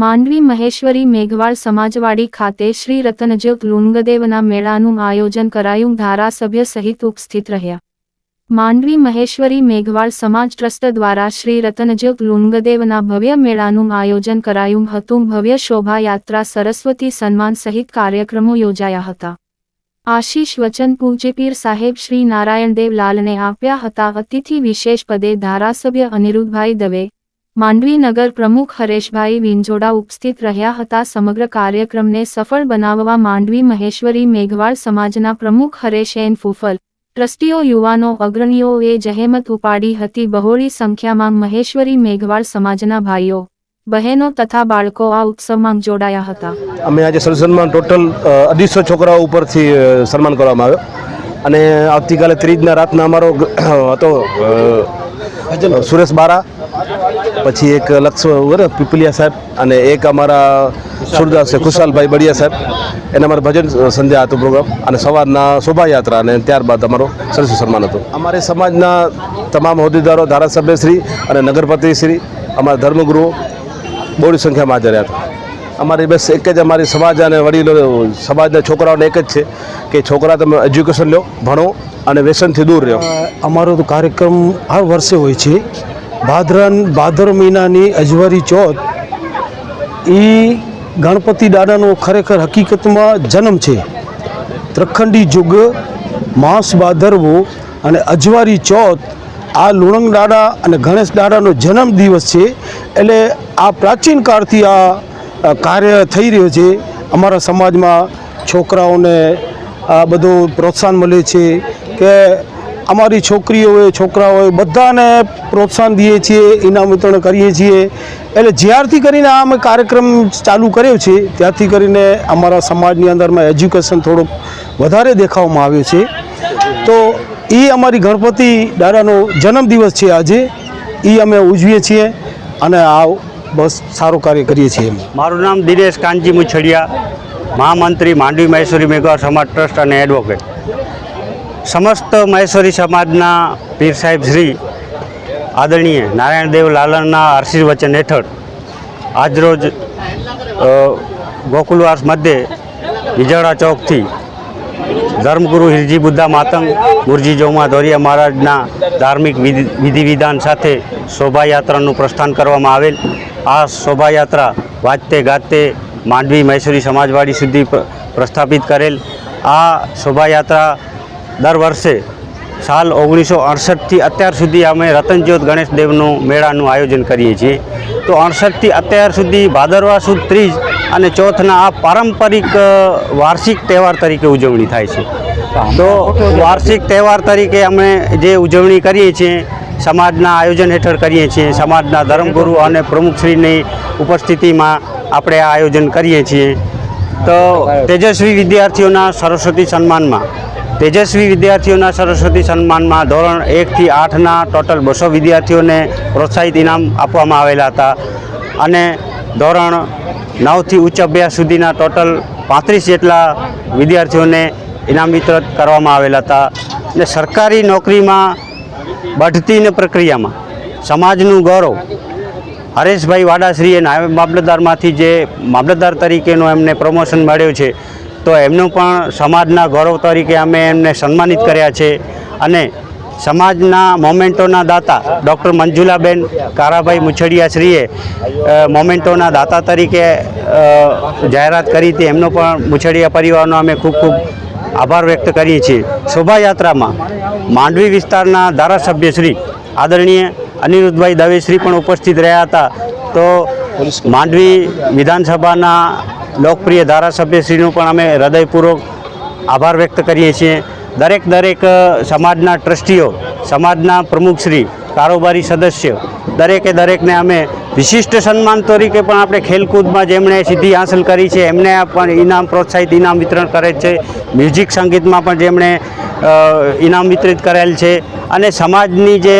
માંડવી મહેશ્વરી મેઘવાળ સમાજવાડી ખાતે શ્રી રતનજ્યોત લુંગદેવના મેળાનું આયોજન કરાયું. ધારાસભ્ય સહિત ઉપસ્થિત રહ્યા. માંડવી મહેશ્વરી મેઘવાળ સમાજ ટ્રસ્ટ દ્વારા શ્રી રતનજ્યોત લુંગદેવના ભવ્ય મેળાનું આયોજન કરાયું હતું. ભવ્ય શોભાયાત્રા, સરસ્વતી સન્માન સહિત કાર્યક્રમો યોજાયા હતા. આશીષ વચન પૂજ્યપીર સાહેબ શ્રી નારાયણદેવ લાલને આપ્યા હતા. અતિથિ વિશેષ પદે ધારાસભ્ય અનિરુદ્ધભાઈ દવે માંડવી નગર પ્રમુખ હરેશભાઈ વિંજોડા ઉપસ્થિત રહ્યા હતા. સમગ્ર કાર્યક્રમને સફળ બનાવવા માંડવી મહેશ્વરી મેઘવાળ સમાજના પ્રમુખ હરેશ એન ફૂફલ, ટ્રસ્ટીઓ, યુવાનો, અગ્રણીઓએ જહેમત ઉપાડી હતી. બહોળી સંખ્યામાં મહેશ્વરી મેઘવાળ સમાજના ભાઈઓ, બહેનો તથા બાળકો આ ઉત્સવમાં જોડાયા હતા. અમે આજે સન્માન ટોટલ અઢીસો છોકરાઓ ઉપરથી સન્માન કરવામાં આવ્યો. અને આવતીકાલે ત્રીજના રાતના અમારો હતો સુરેશ બારા પછી એક લક્ષ વર પીપલિયા સાહેબ અને એક અમારા સુરદાસ છે, ખુશાલભાઈ બળિયા સાહેબ. એને અમારે ભજન સંધ્યા હતો પ્રોગ્રામ અને સવારના શોભાયાત્રા અને ત્યારબાદ અમારો સરસ સન્માન હતું. અમારે સમાજના તમામ હોદ્દેદારો ધારાસભ્યશ્રી અને નગરપતિશ્રી અમારા ધર્મગુરુઓ બહોળી સંખ્યામાં હાજર હતા. અમારી બસ એક જ અમારી સમાજ અને વડીલો, સમાજના છોકરાઓને એક જ છે કે છોકરા તમે એજ્યુકેશન લો, ભણો અને વ્યસનથી દૂર રહો. અમારો તો કાર્યક્રમ હર વર્ષે હોય છે. ભાદરન ભાદર મહિનાની અજવારી ચોથ એ ગણપતિ દાદાનો ખરેખર હકીકતમાં જન્મ છે. ત્રખંડી જુગ, માસ ભાદરવો અને અજવારી ચોથ આ લુણંગ દાડા અને ગણેશ દાડાનો જન્મ દિવસ છે. એટલે આ પ્રાચીન કાળથી આ કાર્ય થઈ રહ્યો છે. અમારા સમાજમાં છોકરાઓને આ બધું પ્રોત્સાહન મળે છે કે અમારી છોકરીઓએ, છોકરાઓએ બધાને પ્રોત્સાહન દઈએ છીએ, ઇનામ વિતરણ કરીએ છીએ. એટલે જ્યારથી કરીને આ અમે કાર્યક્રમ ચાલુ કર્યો છે, ત્યારથી કરીને અમારા સમાજની અંદરમાં એજ્યુકેશન થોડુંક વધારે દેખાવામાં આવ્યું છે. તો એ અમારી ગણપતિ દાદાનો જન્મદિવસ છે આજે. એ અમે ઉજવીએ છીએ અને આ બસ સારું કાર્ય કરીએ છીએ મારું નામ દિનેશ કાનજી મુછડિયા, મહામંત્રી માંડવી મહેશ્વરી મેઘા સમાજ ટ્રસ્ટ અને એડવોકેટ સમસ્ત મહેશ્વરી સમાજના પીર સાહેબ શ્રી આદરણીય નારાયણદેવ લાલનના આશીર્વચન હેઠળ આજરોજ ગોકુલવાસ મધ્યે વિજાળા ચોકથી ધર્મગુરુ હિરજી બુદ્ધા માતંગ ગુરજી જોમા દોરિયા મહારાજના ધાર્મિક વિધિ વિધાન સાથે શોભાયાત્રાનું પ્રસ્થાન કરવામાં આવેલ. આ શોભાયાત્રા વાજતે ગાજતે માંડવી મૈસુરી સમાજવાડી સુધી પ્રસ્થાપિત કરેલ. આ શોભાયાત્રા દર વર્ષે સાલ ઓગણીસો અડસઠથી અત્યાર સુધી અમે રતનજ્યોત ગણેશ દેવનું મેળાનું આયોજન કરીએ છીએ. તો અડસઠથી અત્યાર સુધી ભાદરવા સુદ ત્રીજ અને ચોથના આ પારંપરિક વાર્ષિક તહેવાર તરીકે ઉજવણી થાય છે. તો વાર્ષિક તહેવાર તરીકે અમે જે ઉજવણી કરીએ છીએ, સમાજના આયોજન હેઠળ કરીએ છીએ, સમાજના ધર્મગુરુ અને પ્રમુખશ્રીની ઉપસ્થિતિમાં આપણે આ આયોજન કરીએ છીએ. તો તેજસ્વી વિદ્યાર્થીઓના સરસ્વતી સન્માનમાં તેજસ્વી વિદ્યાર્થીઓના સરસ્વતી સન્માનમાં ધોરણ એકથી આઠના ટોટલ બસો વિદ્યાર્થીઓને પ્રોત્સાહિત ઇનામ આપવામાં આવેલા હતા. અને ધોરણ નવથી ઉચ્ચ અભ્યાસ સુધીના ટોટલ પાંત્રીસ જેટલા વિદ્યાર્થીઓને ઇનામ વિતરણ કરવામાં આવેલા હતા. અને સરકારી નોકરીમાં બઢતીને પ્રક્રિયામાં સમાજનું ગૌરવ હરેશભાઈ વાડાશ્રીએ નાયબ મામલતદારમાંથી જે મામલતદાર તરીકેનો એમને પ્રમોશન મળ્યું છે તો એમનું પણ સમાજના ગૌરવ તરીકે અમે એમને સન્માનિત કર્યા છે. અને સમાજના મોમેન્ટોના દાતા ડૉક્ટર મંજુલાબેન કારાભાઈ મુછડિયાશ્રીએ શ્રીએ મોમેન્ટોના દાતા તરીકે જાહેરાત કરી હતી. એમનો પણ મુછડિયા પરિવારનો અમે ખૂબ ખૂબ આભાર વ્યક્ત કરીએ છીએ. શોભાયાત્રામાં માંડવી વિસ્તારના ધારાસભ્ય શ્રી આદરણીય અનિરુદ્ધભાઈ દવેશ્રી પણ ઉપસ્થિત રહ્યા હતા. તો માંડવી વિધાનસભાના લોકપ્રિય ધારાસભ્યશ્રીનું પણ અમે હૃદયપૂર્વક આભાર વ્યક્ત કરીએ છીએ. દરેક દરેક સમાજના ટ્રસ્ટીઓ, સમાજના પ્રમુખશ્રી, કારોબારી સદસ્ય, દરેકે દરેકને અમે વિશિષ્ટ સન્માન તરીકે પણ આપણે ખેલકૂદમાં જેમણે સિદ્ધિ હાંસલ કરી છે, એમને પણ ઇનામ પ્રોત્સાહિત, ઇનામ વિતરણ કરે છે. મ્યુઝિક સંગીતમાં પણ જેમણે ઇનામ વિતરિત કરેલ છે. અને સમાજની જે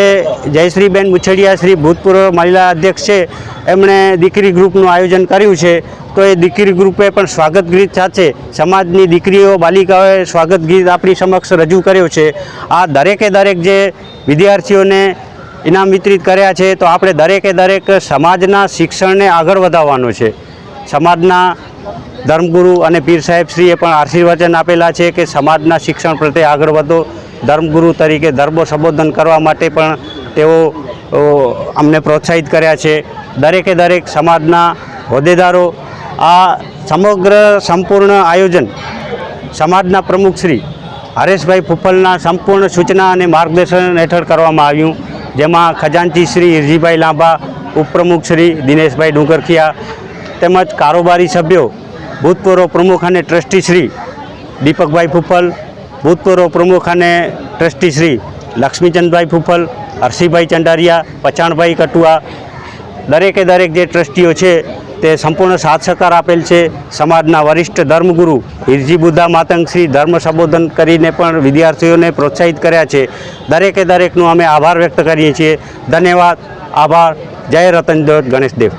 જયશ્રીબેન મુછડિયા શ્રી ભૂતપૂર્વ મહિલા અધ્યક્ષ છે, એમણે દીકરી ગ્રુપનું આયોજન કર્યું છે. તો એ દીકરી ગ્રુપે પણ સ્વાગત ગીત સાથે સમાજની દીકરીઓ, બાલિકાઓએ સ્વાગત ગીત આપણી સમક્ષ રજૂ કર્યો છે. આ દરેકે દરેક જે વિદ્યાર્થીઓને ઇનામ વિતરિત કર્યા છે, તો આપણે દરેકે દરેક સમાજના શિક્ષણને આગળ વધારવાનું છે. સમાજના ધર્મગુરુ અને પીર સાહેબ શ્રીએ પણ આશીર્વચન આપેલા છે કે સમાજના શિક્ષણ પ્રત્યે આગળ વધો. ધર્મગુરુ તરીકે ધર્મ સંબોધન કરવા માટે પણ તેઓ અમને પ્રોત્સાહિત કર્યા છે. દરેકે દરેક સમાજના હોદ્દેદારો, આ સમગ્ર સંપૂર્ણ આયોજન સમાજના પ્રમુખ શ્રી હરેશભાઈ ફુફલના સંપૂર્ણ સૂચના અને માર્ગદર્શન હેઠળ કરવામાં આવ્યું. જેમાં ખજાનચી શ્રી હિરજીભાઈ લાંબા, ઉપપ્રમુખ શ્રી દિનેશભાઈ ડુંગરખિયા તેમજ કારોબારી સભ્યો, ભૂતપૂર્વ પ્રમુખ અને ટ્રસ્ટી શ્રી દીપકભાઈ ફૂફલ, ભૂતપૂર્વ પ્રમુખ અને ટ્રસ્ટી શ્રી લક્ષ્મીચંદભાઈ ફૂફલ હર્ષિભાઈ ચંડારિયા, પચાણભાઈ કટુઆ દરેકે દરેક જે ટ્રસ્ટીઓ છે તે સંપૂર્ણ સાથ સહકાર આપેલ છે. સમાજના વરિષ્ઠ ધર્મગુરુ હિરજી બુદ્ધા માતંગ શ્રી ધર્મ સંબોધન કરીને પણ વિદ્યાર્થીઓને પ્રોત્સાહિત કર્યા છે. દરેકે દરેકનો અમે આભાર વ્યક્ત કરીએ છીએ. ધન્યવાદ. આભાર. જય રતન ગણેશ દેવ.